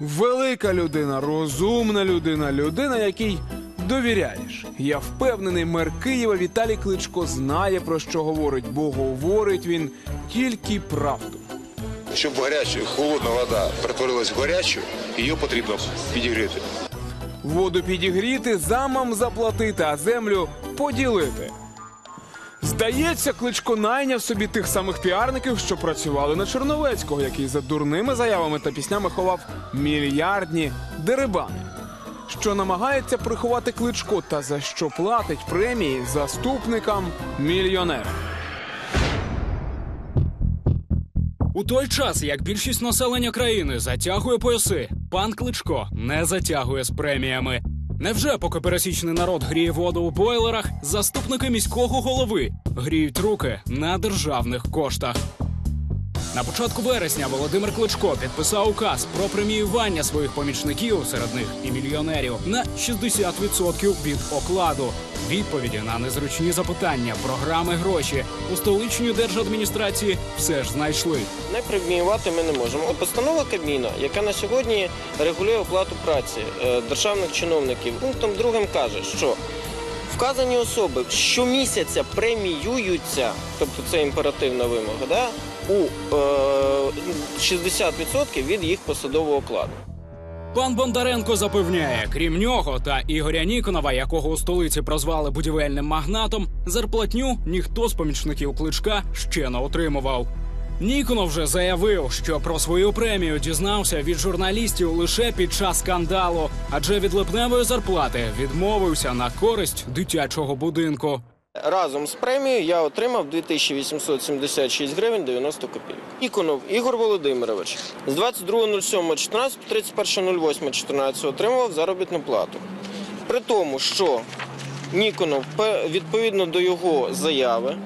Велика людина, розумна людина, людина, якій довіряєш. Я впевнений, мер Києва Віталій Кличко знає про що говорить, бо говорить він тільки правду. Щоб гаряча, холодна вода перетворилась в гарячу, її потрібно підігріти. Воду підігріти, замам заплатити, а землю поділити. Здається, Кличко найняв собі тих самих піарників, що працювали на Черновецького, який за дурними заявами та піснями ховав мільярдні дерибани. Що намагається приховати Кличко та за що платить премії заступникам мільйонерам. У той час, як більшість населення країни затягує пояси, пан Кличко не затягує з преміями. Невже, поки пересічний народ гріє воду у бойлерах, заступники міського голови гріють руки на державних коштах? На початку вересня Володимир Кличко підписав указ про преміювання своїх помічників, серед них і мільйонерів, на 60% від окладу. Відповіді на незручні запитання, програми гроші у столичній держадміністрації все ж знайшли. Не преміювати ми не можемо. От Постанова Кабміна, яка на сьогодні регулює оплату праці е, державних чиновників, пунктом другим каже, що вказані особи щомісяця преміюються, тобто це імперативна вимога, да, у е, 60% від їх посадового окладу. Пан Бондаренко запевняє, крім нього та Ігоря Ніконова, якого у столиці прозвали будівельним магнатом, зарплатню ніхто з помічників кличка ще не отримував. Ніконов вже заявив, що про свою премію дізнався від журналістів лише під час скандалу, адже від липневої зарплати відмовився на користь дитячого будинку. Разом з премією я отримав 2876 гривень 90 копійок. Іконов Ігор Володимирович з 22.07.14 по 31.08.14 отримував заробітну плату. При тому, що Ніконов відповідно до його заяви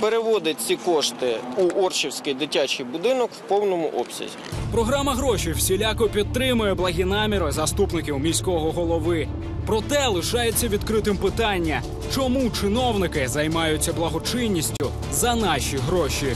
переводить ці кошти у Орчівський дитячий будинок в повному обсязі. Програма гроші всіляко підтримує благі наміри заступників міського голови. Проте лишається відкритим питання, чому чиновники займаються благочинністю за наші гроші.